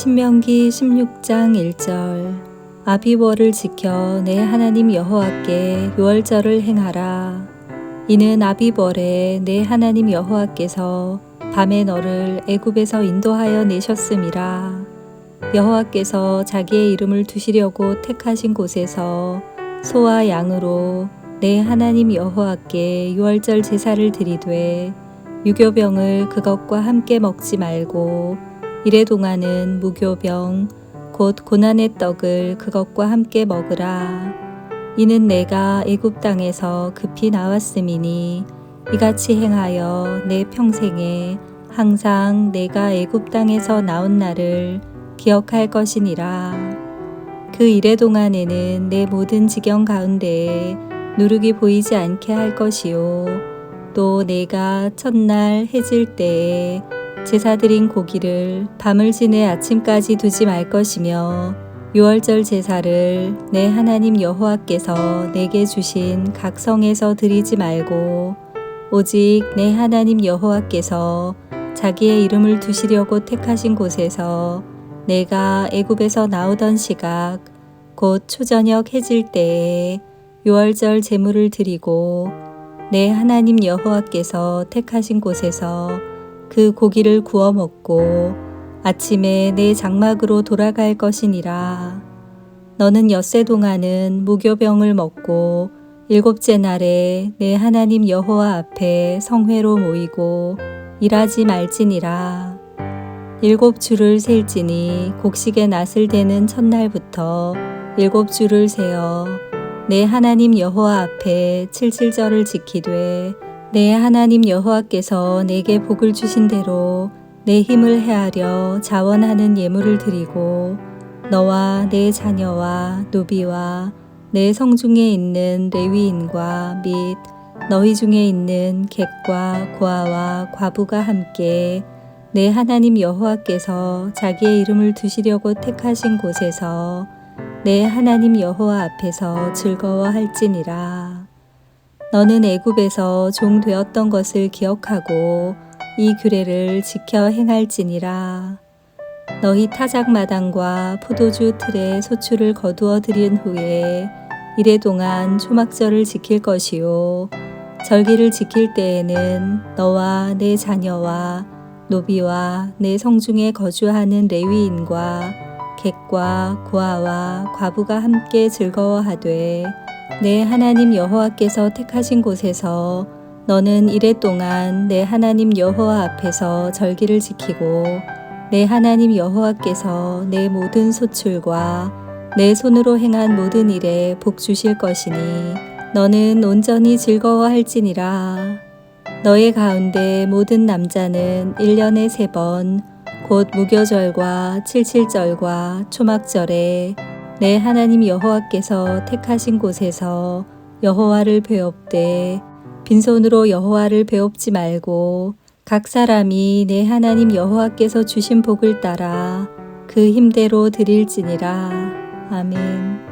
신명기 16장 1절 아비월을 지켜 내 하나님 여호와께 유월절을 행하라. 이는 아비월에 내 하나님 여호와께서 밤에 너를 애굽에서 인도하여 내셨음이라. 여호와께서 자기의 이름을 두시려고 택하신 곳에서 소와 양으로 내 하나님 여호와께 유월절 제사를 드리되 유교병을 그것과 함께 먹지 말고 이래 동안은 무교병 곧 고난의 떡을 그것과 함께 먹으라. 이는 내가 애굽 땅에서 급히 나왔음이니 이같이 행하여 내 평생에 항상 내가 애굽 땅에서 나온 날을 기억할 것이니라. 그 이래 동안에는 내 모든 지경 가운데에 누룩이 보이지 않게 할 것이요. 또 내가 첫날 해질 때에 제사 드린 고기를 밤을 지내 아침까지 두지 말 것이며 유월절 제사를 내 하나님 여호와께서 내게 주신 각 성에서 드리지 말고 오직 내 하나님 여호와께서 자기의 이름을 두시려고 택하신 곳에서 내가 애굽에서 나오던 시각 곧 초저녁 해질 때에 유월절 제물을 드리고 내 하나님 여호와께서 택하신 곳에서 그 고기를 구워 먹고 아침에 내 장막으로 돌아갈 것이니라. 너는 엿새 동안은 무교병을 먹고 일곱째 날에 내 하나님 여호와 앞에 성회로 모이고 일하지 말지니라. 일곱 주를 셀지니 곡식의 낫을 대는 첫날부터 일곱 주를 세어 내 하나님 여호와 앞에 칠칠절을 지키되 내 하나님 여호와께서 내게 복을 주신 대로 내 힘을 헤아려 자원하는 예물을 드리고 너와 내 자녀와 노비와 내 성중에 있는 레위인과 및 너희 중에 있는 객과 고아와 과부가 함께 내 하나님 여호와께서 자기의 이름을 두시려고 택하신 곳에서 내 하나님 여호와 앞에서 즐거워할지니라. 너는 애굽에서 종 되었던 것을 기억하고 이 규례를 지켜 행할지니라. 너희 타작 마당과 포도주 틀에 소출을 거두어 들인 후에 이래 동안 초막절을 지킬 것이요. 절기를 지킬 때에는 너와 내 자녀와 노비와 내 성중에 거주하는 레위인과 객과 고아와 과부가 함께 즐거워하되 내 하나님 여호와께서 택하신 곳에서 너는 이래 동안 내 하나님 여호와 앞에서 절기를 지키고 내 하나님 여호와께서 내 모든 소출과 내 손으로 행한 모든 일에 복 주실 것이니 너는 온전히 즐거워할지니라. 너의 가운데 모든 남자는 1년에 세 번 곧 무교절과 칠칠절과 초막절에 내 하나님 여호와께서 택하신 곳에서 여호와를 배웁되 빈손으로 여호와를 배웁지 말고 각 사람이 내 하나님 여호와께서 주신 복을 따라 그 힘대로 드릴지니라. 아멘.